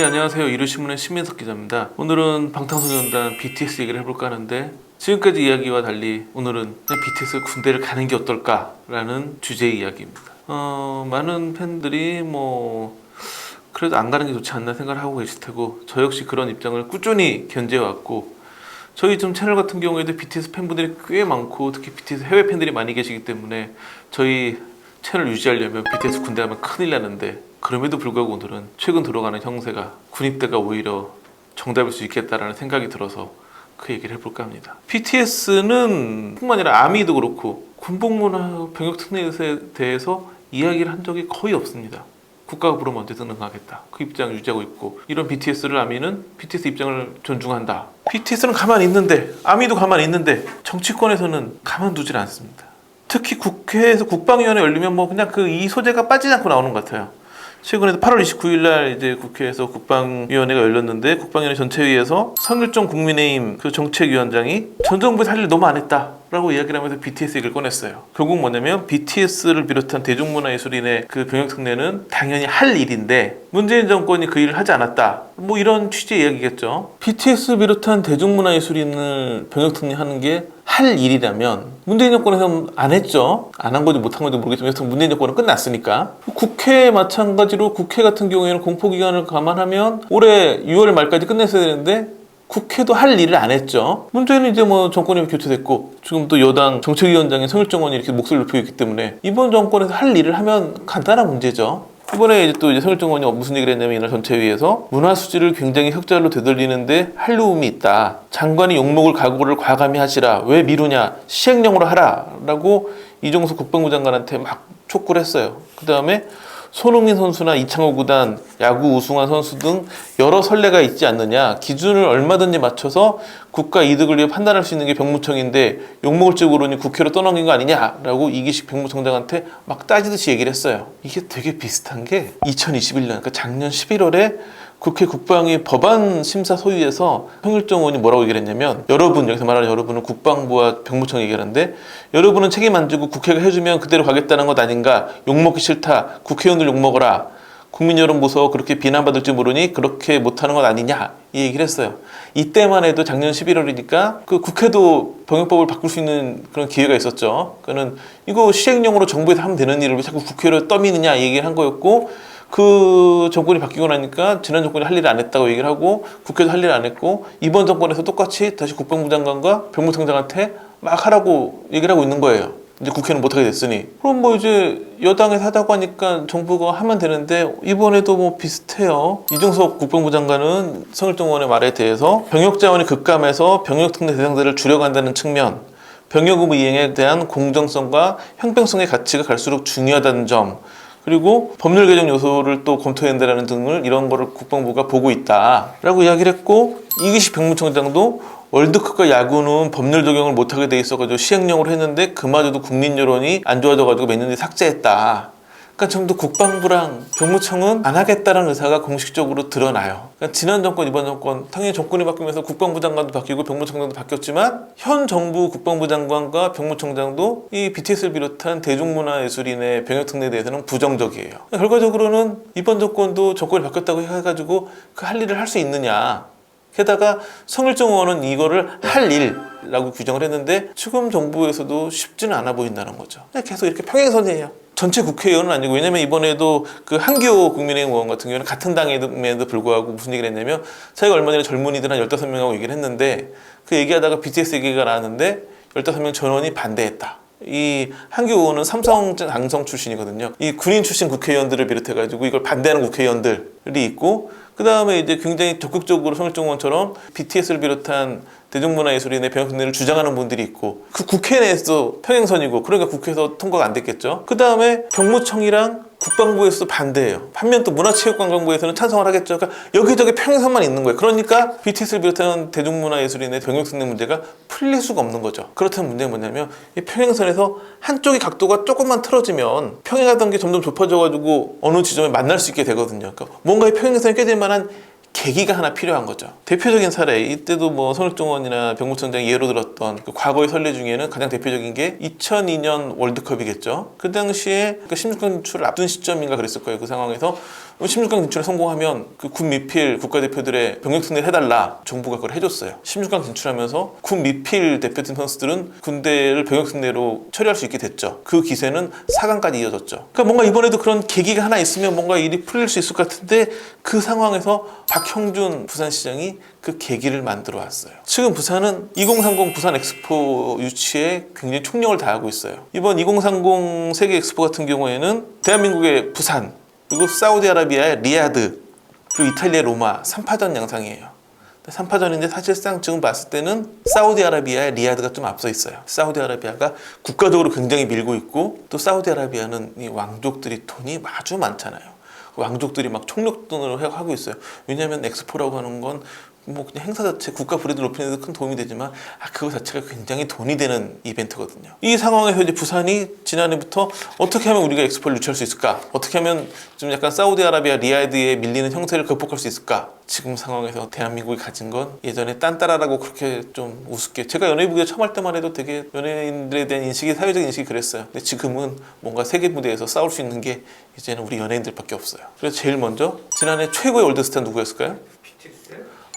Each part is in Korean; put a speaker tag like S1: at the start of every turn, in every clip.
S1: 네 안녕하세요. 이루신문의 신민석 기자입니다. 오늘은 방탄소년단 BTS 얘기를 해볼까 하는데 지금까지 이야기와 달리 오늘은 BTS 군대를 가는 게 어떨까 라는 주제의 이야기입니다. 어, 많은 팬들이 뭐 그래도 안 가는 게 좋지 않나 생각을 하고 계실 테고 저 역시 그런 입장을 꾸준히 견제해왔고 저희 좀 채널 같은 경우에도 BTS 팬분들이 꽤 많고 특히 BTS 해외 팬들이 많이 계시기 때문에 저희 채널 유지하려면 BTS 군대 가면 큰일 나는데 그럼에도 불구하고 오늘은 최근 들어가는 형세가 군입대가 오히려 정답일 수 있겠다라는 생각이 들어서 그 얘기를 해볼까 합니다. BTS는 뿐만 아니라 아미도 그렇고 군복무나 병역 특례에 대해서 이야기를 한 적이 거의 없습니다. 부르면 언제든 응하겠다. 그 입장을 유지하고 있고 이런 BTS를 아미는 BTS 입장을 존중한다. BTS는 가만히 있는데 아미도 가만히 있는데 정치권에서는 가만두질 않습니다. 특히 국회에서 국방위원회 열리면 뭐 그냥 그 이 소재가 빠지지 않고 나오는 것 같아요. 최근에도 8월 29일 날 이제 국회에서 국방위원회가 열렸는데 국방위원회 전체회의에서 성일종 국민의힘 그 정책위원장이 전 정부에서 할일 너무 안 했다 라고 이야기를 하면서 BTS 얘기를 꺼냈어요. 결국 뭐냐면 BTS를 비롯한 대중문화예술인의 그 병역 특례는 당연히 할 일인데 문재인 정권이 그 일을 하지 않았다. 뭐 이런 취지의 이야기겠죠. BTS 비롯한 대중문화예술인을 병역 특례하는 게 할 일이라면 문재인 정권에서 안 했죠. 안 한 건지 못한 건지 모르겠지만 여튼 문재인 정권은 끝났으니까. 국회 마찬가지로 국회 같은 경우에는 공포기간을 감안하면 올해 6월 말까지 끝냈어야 되는데 국회도 할 일을 안 했죠. 문제는 이제 뭐 정권이 교체됐고 지금 또 여당 정책위원장인 성일정원이 이렇게 목소리를 높이고 있기 때문에 이번 정권에서 할 일을 하면 간단한 문제죠. 이번에 이제 또 이제 성일정원이 무슨 얘기를 했냐면 이날 전체회의에서 문화 수지를 굉장히 흑자로 되돌리는데 한로움이 있다. 장관이 욕먹을 각오를 과감히 하시라. 왜 미루냐? 시행령으로 하라라고 이종석 국방부 장관한테 막 촉구를 했어요. 그 다음에 손흥민 선수나 이창호 구단, 야구 우승한 선수 등 여러 선례가 있지 않느냐. 기준을 얼마든지 맞춰서 국가 이득을 위해 판단할 수 있는 게 병무청인데 욕먹을 쪽으로니 국회로 떠넘긴 거 아니냐라고 이기식 병무청장한테 막 따지듯이 얘기를 했어요. 이게 되게 비슷한 게 2021년, 그러니까 작년 11월에 국회 국방위 법안 심사 소위에서 평일정 의원이 뭐라고 얘기를 했냐면 여러분 여기서 말하는 여러분은 국방부와 병무청 얘기하는데 여러분은 책임 안 지고 국회가 해주면 그대로 가겠다는 것 아닌가? 욕먹기 싫다. 국회의원들 욕먹어라. 국민 여론 무서워 그렇게 비난받을지 모르니 그렇게 못하는 것 아니냐? 이 얘기를 했어요. 이때만 해도 작년 11월이니까 그 국회도 병역법을 바꿀 수 있는 그런 기회가 있었죠. 그는 이거 시행령으로 정부에서 하면 되는 일을 왜 자꾸 국회로 떠미느냐? 이 얘기를 한 거였고 그 정권이 바뀌고 나니까 지난 정권이 할 일을 안 했다고 얘기를 하고 국회도 할 일을 안 했고 이번 정권에서 똑같이 다시 국방부 장관과 병무청장한테 막 하라고 얘기를 하고 있는 거예요. 이제 국회는 못하게 됐으니 그럼 뭐 이제 여당에서 하다고 하니까 정부가 하면 되는데 이번에도 뭐 비슷해요. 이종석 국방부 장관은 성일정원의 말에 대해서 병역 자원이 급감해서 병역 특례 대상자를 줄여간다는 측면 병역 의무 이행에 대한 공정성과 형평성의 가치가 갈수록 중요하다는 점 그리고 법률 개정 요소를 또 검토해야 된다는 등을 이런 거를 국방부가 보고 있다라고 이야기를 했고 이기식 병무청장도 월드컵과 야구는 법률 적용을 못하게 돼 있어가지고 시행령으로 했는데 그마저도 국민 여론이 안 좋아져가지고 몇 년 뒤에 삭제했다. 그러니까 전부 국방부랑 병무청은 안 하겠다는 의사가 공식적으로 드러나요. 그러니까 지난 정권, 이번 정권 당연히 정권이 바뀌면서 국방부 장관도 바뀌고 병무청장도 바뀌었지만 현 정부 국방부 장관과 병무청장도 이 BTS를 비롯한 대중문화예술인의 병역특례에 대해서는 부정적이에요. 결과적으로는 이번 정권도 정권이 바뀌었다고 해가지고 그 할 일을 할 수 있느냐. 게다가 성일정 의원은 이거를 할 일이라고 규정을 했는데 지금 정부에서도 쉽지는 않아 보인다는 거죠. 계속 이렇게 평행선이에요. 전체 국회의원은 아니고 왜냐면 이번에도 그 한기호 국민의힘 의원 같은 경우는 같은 당임에도 불구하고 무슨 얘기를 했냐면 자기가 얼마 전에 젊은이들 한 15명하고 얘기를 했는데 그 얘기하다가 BTS 얘기가 나왔는데 15명 전원이 반대했다. 이 한기호 의원은 삼성 당성 출신이거든요. 이 군인 출신 국회의원들을 비롯해가지고 이걸 반대하는 국회의원들이 있고 그 다음에 이제 굉장히 적극적으로 성일정 의원처럼 BTS를 비롯한 대중문화예술인의 병역특례를 주장하는 분들이 있고 그 국회 내에서 평행선이고 그러니까 국회에서 통과가 안 됐겠죠. 그 다음에 병무청이랑 국방부에서도 반대해요. 반면 또 문화체육관광부에서는 찬성을 하겠죠. 그러니까 여기저기 평행선만 있는 거예요. 그러니까 BTS를 비롯한 대중문화예술인의 병역특례 문제가 풀릴 수가 없는 거죠. 그렇다면 문제는 뭐냐면 이 평행선에서 한쪽의 각도가 조금만 틀어지면 평행하던 게 점점 좁아져가지고 어느 지점에 만날 수 있게 되거든요. 그러니까 뭔가 이 평행선이 깨질 만한 계기가 하나 필요한 거죠. 대표적인 사례, 이때도 뭐 손일종원이나 병무청장이 예로 들었던 그 과거의 선례 중에는 가장 대표적인 게 2002년 월드컵이겠죠. 그 당시에 그 16강 진출을 앞둔 시점인가 그랬을 거예요. 그 상황에서 16강 진출에 성공하면 그 군 미필 국가대표들의 병역 특례를 해달라 정부가 그걸 해줬어요 16강 진출하면서 군 미필 대표팀 선수들은 군대를 병역 특례로 처리할 수 있게 됐죠 그 기세는 4강까지 이어졌죠 그러니까 뭔가 이번에도 그런 계기가 하나 있으면 뭔가 일이 풀릴 수 있을 것 같은데 그 상황에서 박형준 부산시장이 그 계기를 만들어 왔어요. 지금 부산은 2030 부산 엑스포 유치에 굉장히 총력을 다하고 있어요. 이번 2030 세계 엑스포 같은 경우에는 대한민국의 부산, 그리고 사우디아라비아의 리야드, 그리고 이탈리아 로마 3파전 양상이에요. 3파전인데 사실상 지금 봤을 때는 사우디아라비아의 리야드가 좀 앞서 있어요. 사우디아라비아가 국가적으로 굉장히 밀고 있고 또 사우디아라비아는 이 왕족들이 돈이 아주 많잖아요. 왕족들이 막 총력돈으로 해- 하고 있어요. 왜냐하면 엑스포라고 하는 건 뭐 그냥 행사 자체 국가 브랜드 높이는 데큰 도움이 되지만 아 그거 자체가 굉장히 돈이 되는 이벤트거든요. 이 상황에서 이제 부산이 지난해부터 어떻게 하면 우리가 엑스포를 유치할 수 있을까? 어떻게 하면 좀 약간 사우디아라비아 리야드에 밀리는 형태를 극복할 수 있을까? 지금 상황에서 대한민국이 가진 건 예전에 딴따라라고 그렇게 좀 우습게 제가 연예부에 처음 할 때만 해도 되게 연예인들에 대한 인식이 사회적 인식이 그랬어요. 근데 지금은 뭔가 세계 무대에서 싸울 수 있는 게 이제는 우리 연예인들밖에 없어요. 그래서 제일 먼저 지난해 최고의 월드스타 누구였을까요?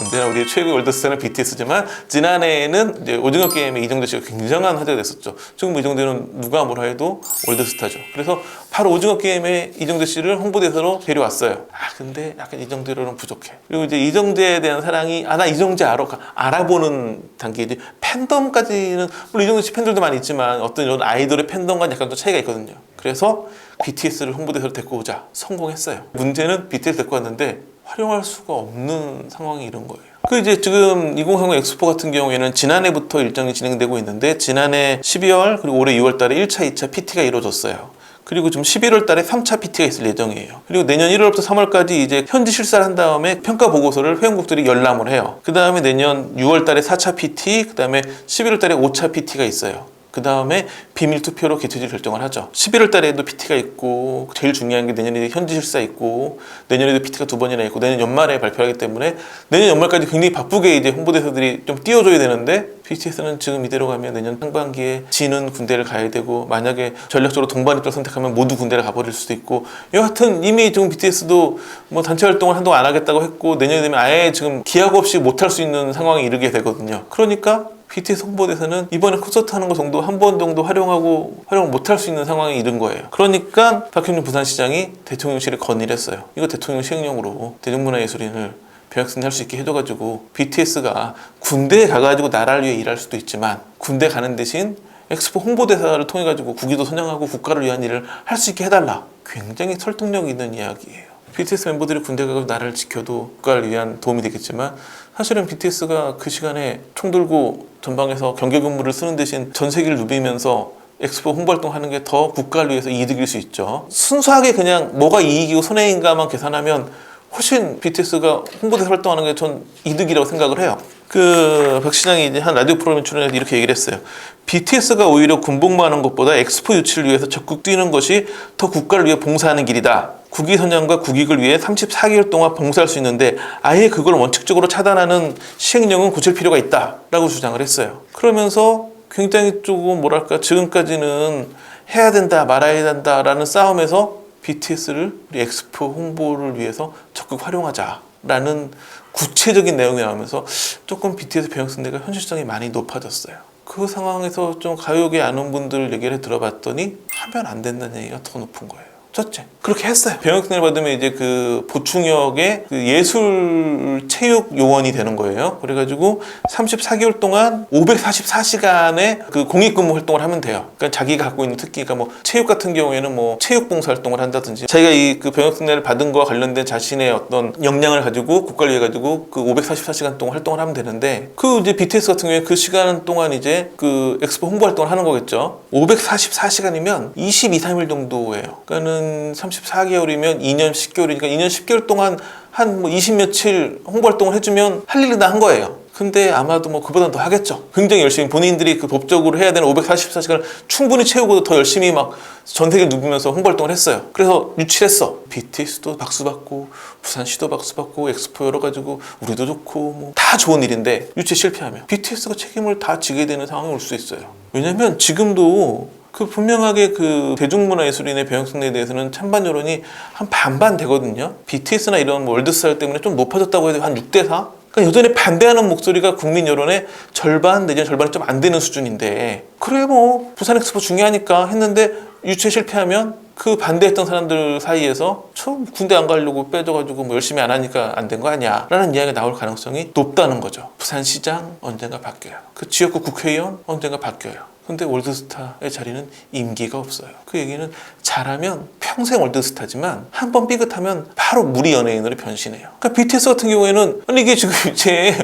S1: 언제나 우리의 최고의 월드스타는 BTS지만 지난해에는 이제 오징어 게임의 이정재 씨가 굉장한 화제가 됐었죠. 지금 뭐 이정재는 누가 뭐라 해도 월드스타죠. 그래서 바로 오징어 게임의 이정재 씨를 홍보대사로 데려왔어요. 아 근데 약간 이정재로는 부족해. 그리고 이제 이정재에 대한 사랑이 아 나 이정재 알아 알아보는 단계 이제 팬덤까지는 물론 이정재 씨 팬들도 많이 있지만 어떤 이런 아이돌의 팬덤과는 약간 좀 차이가 있거든요. 그래서 BTS를 홍보대사로 데리고 오자 성공했어요. 문제는 BTS 데리고 왔는데 활용할 수가 없는 상황이 이런 거예요. 그 이제 지금 2030 엑스포 같은 경우에는 지난해부터 일정이 진행되고 있는데 지난해 12월 그리고 올해 6월 달에 1차, 2차 PT가 이루어졌어요. 그리고 지금 11월 달에 3차 PT가 있을 예정이에요. 그리고 내년 1월부터 3월까지 이제 현지 실사를 한 다음에 평가 보고서를 회원국들이 열람을 해요. 그 다음에 내년 6월 달에 4차 PT, 그 다음에 11월 달에 5차 PT가 있어요. 그 다음에 비밀 투표로 개최지 결정을 하죠. 11월 달에도 PT가 있고 제일 중요한 게 내년에 현지 실사 있고 내년에도 PT가 두 번이나 있고 내년 연말에 발표하기 때문에 내년 연말까지 굉장히 바쁘게 이제 홍보대사들이 좀 띄워줘야 되는데 BTS는 지금 이대로 가면 내년 상반기에 지는 군대를 가야 되고 만약에 전략적으로 동반 입장을 선택하면 모두 군대를 가버릴 수도 있고 여하튼 이미 지금 BTS도 뭐 단체 활동을 한동안 안 하겠다고 했고 내년이 되면 아예 지금 기약 없이 못 할 수 있는 상황에 이르게 되거든요. 그러니까 BTS 홍보대사는 이번에 콘서트 하는 거 정도 한 번 정도 활용하고 활용 못할 수 있는 상황에 이른 거예요. 그러니까 박형준 부산시장이 대통령실에 건의를 했어요. 이거 대통령 시행령으로 대중문화예술인을 병역승인 할수 있게 해줘가지고 BTS가 군대에 가가지고 나라를 위해 일할 수도 있지만 군대 가는 대신 엑스포 홍보대사를 통해 가지고 국위도 선양하고 국가를 위한 일을 할 수 있게 해달라. 굉장히 설득력 있는 이야기예요. BTS 멤버들이 군대 가서 나라를 지켜도 국가를 위한 도움이 되겠지만 사실은 BTS가 그 시간에 총 들고 전방에서 경계 근무를 쓰는 대신 전 세계를 누비면서 엑스포 홍보 활동 하는 게 더 국가를 위해서 이득일 수 있죠. 순수하게 그냥 뭐가 이익이고 손해인가만 계산하면 훨씬 BTS가 홍보대사 활동하는 게 전 이득이라고 생각을 해요. 그 박시장이 이제 한 라디오 프로그램 출연해서 이렇게 얘기를 했어요. BTS가 오히려 군복무하는 것보다 엑스포 유치를 위해서 적극 뛰는 것이 더 국가를 위해 봉사하는 길이다. 국위 선양과 국익을 위해 34개월 동안 봉사할 수 있는데 아예 그걸 원칙적으로 차단하는 시행령은 고칠 필요가 있다라고 주장을 했어요. 그러면서 굉장히 조금 뭐랄까 지금까지는 해야 된다 말아야 된다라는 싸움에서 BTS를 우리 엑스포 홍보를 위해서 적극 활용하자라는 구체적인 내용이 나오면서 조금 BTS 승대가 현실성이 많이 높아졌어요. 그 상황에서 좀 가요계 아는 분들 얘기를 들어봤더니 하면 안 된다는 얘기가 더 높은 거예요. 첫째 그렇게 했어요. 병역승인을 받으면 이제 그 보충역의 그 예술 체육 요원이 되는 거예요. 그래가지고 34개월 동안 544시간의 그 공익근무 활동을 하면 돼요. 그러니까 자기가 갖고 있는 특기가 뭐 체육 같은 경우에는 뭐 체육 봉사 활동을 한다든지 자기가 이 그 병역승인을 받은 거와 관련된 자신의 어떤 역량을 가지고 국가를 위해 가지고 그 544시간 동안 활동을 하면 되는데 그 이제 BTS 같은 경우에 그 시간 동안 이제 그 엑스포 홍보 활동을 하는 거겠죠. 544시간이면 22, 3일 정도예요. 그러니까는 34개월이면 2년 10개월이니까 2년 10개월 동안 한 뭐 20 며칠 홍보 활동을 해주면 할 일은 다한 거예요. 근데 아마도 뭐 그보다는 더 하겠죠. 굉장히 열심히 본인들이 그 법적으로 해야 되는 544시간을 충분히 채우고도 더 열심히 막 전 세계를 누비면서 홍보 활동을 했어요. 그래서 유치했어. BTS도 박수 받고 부산시도 박수 받고 엑스포 열어가지고 우리도 좋고 뭐 다 좋은 일인데 유치 실패하면 BTS가 책임을 다 지게 되는 상황이 올 수 있어요. 왜냐면 지금도 그 분명하게 그 대중문화예술인의 병역특례에 대해서는 찬반 여론이 한 반반 되거든요. BTS나 이런 뭐 월드스타일 때문에 좀 높아졌다고 해도 한 6대 4? 그러니까 여전히 반대하는 목소리가 국민 여론의 절반 내지는 절반이 좀 안 되는 수준인데. 그래 뭐 부산 엑스포 중요하니까 했는데 유치에 실패하면 그 반대했던 사람들 사이에서 저 군대 안 가려고 빼줘가지고 뭐 열심히 안 하니까 안 된 거 아니야? 라는 이야기가 나올 가능성이 높다는 거죠. 부산시장 언젠가 바뀌어요. 그 지역구 국회의원 언젠가 바뀌어요 근데 월드스타의 자리는 임기가 없어요 그 얘기는 잘하면 평생 월드스타지만 한 번 삐끗하면 바로 무리 연예인으로 변신해요 그러니까 BTS 같은 경우에는 아니 이게 지금 이제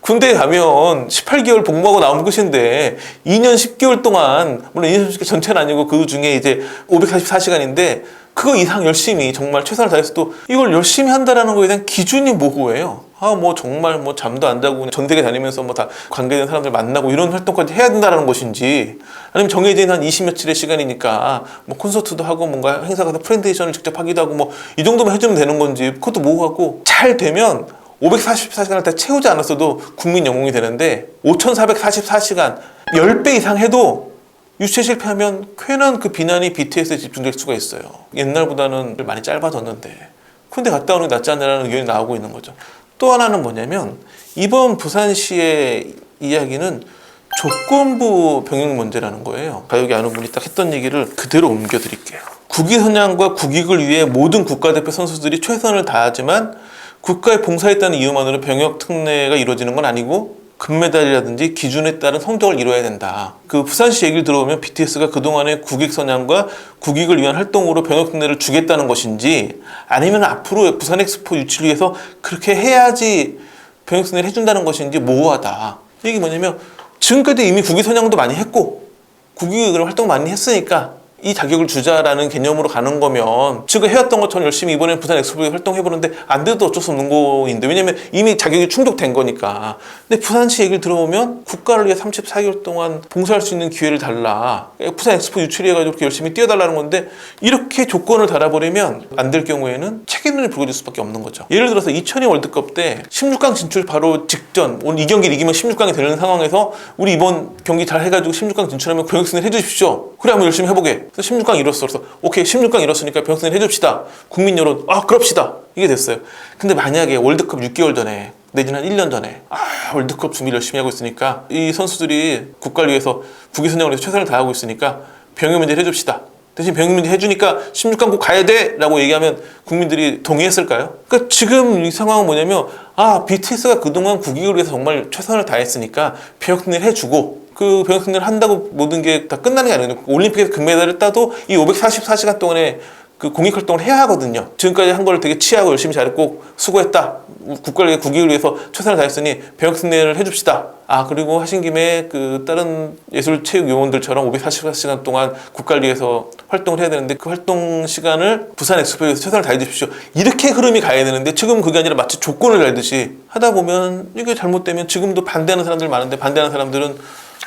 S1: 군대 가면 18개월 복무하고 나오는 것인데 2년 10개월 동안 물론 2년 10개월 전체는 아니고 그 중에 이제 544시간인데 그거 이상 열심히 정말 최선을 다해서 또 이걸 열심히 한다라는 거에 대한 기준이 뭐고예요? 아 뭐 정말 뭐 잠도 안 자고 그냥 전대계 다니면서 뭐 다 관계된 사람들 만나고 이런 활동까지 해야 된다라는 것인지 아니면 정해진 한 20며칠의 시간이니까 뭐 콘서트도 하고 뭔가 행사 가서 프렌데이션을 직접 하기도 하고 뭐 이 정도만 해주면 되는 건지 그것도 뭐하고 잘 되면 544시간을 다 채우지 않았어도 국민 영웅이 되는데 5444시간 10배 이상 해도 유체 실패하면 괜한 그 비난이 BTS에 집중될 수가 있어요. 옛날보다는 많이 짧아졌는데 군대 갔다 오는 게 낫지 않냐는 의견이 나오고 있는 거죠. 또 하나는 뭐냐면 이번 부산시의 이야기는 조건부 병역 문제라는 거예요. 가요계 아는 분이 딱 했던 얘기를 그대로 옮겨드릴게요. 국위 선양과 국익을 위해 모든 국가대표 선수들이 최선을 다하지만 국가에 봉사했다는 이유만으로 병역 특례가 이루어지는 건 아니고 금메달이라든지 기준에 따른 성적을 이뤄야 된다. 그 부산시 얘기를 들어보면 BTS가 그동안의 국익 선양과 국익을 위한 활동으로 병역 특례를 주겠다는 것인지 아니면 앞으로 부산 엑스포 유치를 위해서 그렇게 해야지 병역 특례를 해준다는 것인지 모호하다. 이게 뭐냐면 지금까지 이미 국익 선양도 많이 했고 국익을 활동 많이 했으니까 이 자격을 주자라는 개념으로 가는 거면 지금 해왔던 것처럼 열심히 이번에 부산 엑스포에 활동해보는데 안 돼도 어쩔 수 없는 거인데 왜냐면 이미 자격이 충족된 거니까. 근데 부산시 얘기를 들어보면 국가를 위해 34개월 동안 봉사할 수 있는 기회를 달라. 부산 엑스포 유출해가지고 이렇게 열심히 뛰어달라는 건데 이렇게 조건을 달아버리면 안 될 경우에는 책임을 부어질 수밖에 없는 거죠. 예를 들어서 2002 월드컵 때 16강 진출 바로 직전 오늘 이 경기를 이기면 16강이 되는 상황에서 우리 이번 경기 잘 해가지고 16강 진출하면 병역승을 해주십시오. 그래 한번 열심히 해보게 그래서 16강 이뤘어. 그래서 오케이 16강 이뤘으니까 병역승을 해줍시다. 국민 여론 아 그럽시다. 이게 됐어요. 근데 만약에 월드컵 6개월 전에 내지는 한 1년 전에 아 월드컵 준비를 열심히 하고 있으니까 이 선수들이 국가를 위해서 국위선양을 위해서 최선을 다하고 있으니까 병역 면제를 해줍시다. 대신 병역 면제 해주니까 16강 꼭 가야 돼! 라고 얘기하면 국민들이 동의했을까요? 그러니까 지금 이 상황은 뭐냐면 아 BTS가 그동안 국익을 위해서 정말 최선을 다했으니까 병역 승리를 해주고 그 병역 승리를 한다고 모든 게 다 끝나는 게 아니거든요. 올림픽에서 금메달을 따도 이 544시간 동안에 그 공익 활동을 해야 하거든요. 지금까지 한 걸 되게 치하고 열심히 잘했고 수고했다. 국가를 위해 국익을 위해서 최선을 다했으니 병역 승리를 해줍시다. 아 그리고 하신 김에 그 다른 예술 체육 요원들처럼 544시간 동안 국가를 위해서 활동을 해야 되는데 그 활동 시간을 부산 엑스포에서 최선을 다해 주십시오. 이렇게 흐름이 가야 되는데 지금 그게 아니라 마치 조건을 달듯이 하다 보면 이게 잘못되면 지금도 반대하는 사람들 많은데 반대하는 사람들은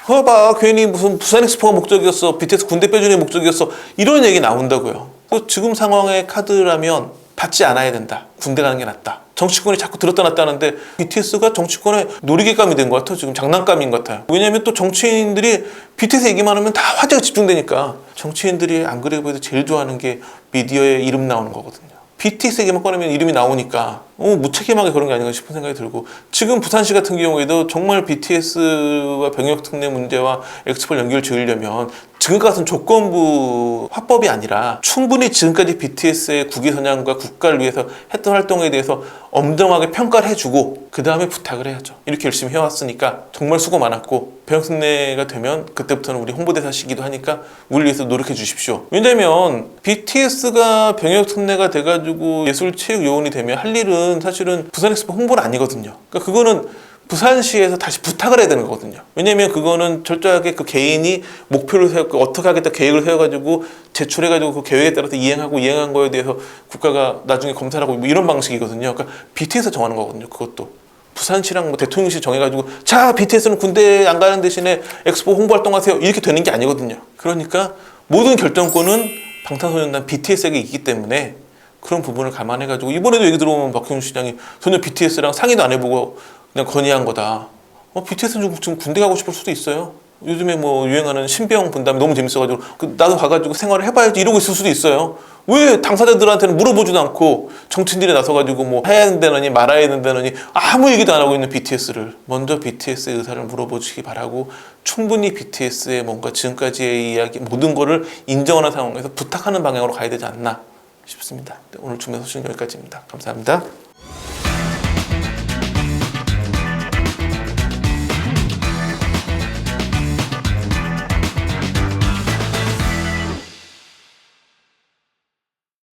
S1: 허봐 괜히 무슨 부산 엑스포가 목적이었어 BTS 군대 빼주는 게 목적이었어 이런 얘기 나온다고요. 또 지금 상황의 카드라면 받지 않아야 된다. 군대 가는 게 낫다. 정치권이 자꾸 들었다 놨다 하는데 BTS가 정치권의 놀이개감이 된 것 같아요. 지금 장난감인 것 같아요. 왜냐하면 또 정치인들이 BTS 얘기만 하면 다 화제가 집중되니까 정치인들이 안 그래 보여도 제일 좋아하는 게 미디어에 이름 나오는 거거든요. BTS 얘기만 꺼내면 이름이 나오니까 어, 무책임하게 그런 게 아닌가 싶은 생각이 들고 지금 부산시 같은 경우에도 정말 BTS와 병역 특례 문제와 엑스포를 연결 지으려면 지금과 같은 조건부 화법이 아니라 충분히 지금까지 BTS의 국위 선양과 국가를 위해서 했던 활동에 대해서 엄정하게 평가를 해주고 그 다음에 부탁을 해야죠. 이렇게 열심히 해왔으니까 정말 수고 많았고 병역특례가 되면 그때부터는 우리 홍보대사시기도 하니까 우리를 위해서 노력해 주십시오. 왜냐면 BTS가 병역특례가 돼가지고 예술체육 요원이 되면 할 일은 사실은 부산엑스포 홍보는 아니거든요. 그러니까 그거는 부산시에서 다시 부탁을 해야 되는 거거든요. 왜냐면 그거는 철저하게 그 개인이 목표를 세웠고 어떻게 하겠다 계획을 세워가지고 제출해가지고 그 계획에 따라서 이행하고 이행한 거에 대해서 국가가 나중에 검사를 하고 뭐 이런 방식이거든요. 그러니까 BTS가 정하는 거거든요. 그것도. 부산시랑 뭐 대통령실 정해가지고 자 BTS는 군대 안 가는 대신에 엑스포 홍보 활동하세요 이렇게 되는 게 아니거든요. 그러니까 모든 결정권은 방탄소년단 BTS에게 있기 때문에 그런 부분을 감안해가지고 이번에도 얘기 들어보면 박형준 시장이 전혀 BTS랑 상의도 안 해보고 그냥 건의한 거다. 어, BTS는 지금, 지금 군대 가고 싶을 수도 있어요.
S2: 요즘에 뭐 유행하는 신병 분담이 너무 재밌어가지고 그 나도 가가지고 생활을 해봐야지 이러고 있을 수도 있어요. 왜 당사자들한테는 물어보지도 않고 정치인들이 나서가지고 뭐 해야 된다느니 말아야 된다느니 아무 얘기도 안 하고 있는 BTS를 먼저 BTS의 의사를 물어보시기 바라고 충분히 BTS의 뭔가 지금까지의 이야기 모든 거를 인정하는 상황에서 부탁하는 방향으로 가야 되지 않나 싶습니다. 네, 오늘 준비한 소식은 여기까지입니다. 감사합니다.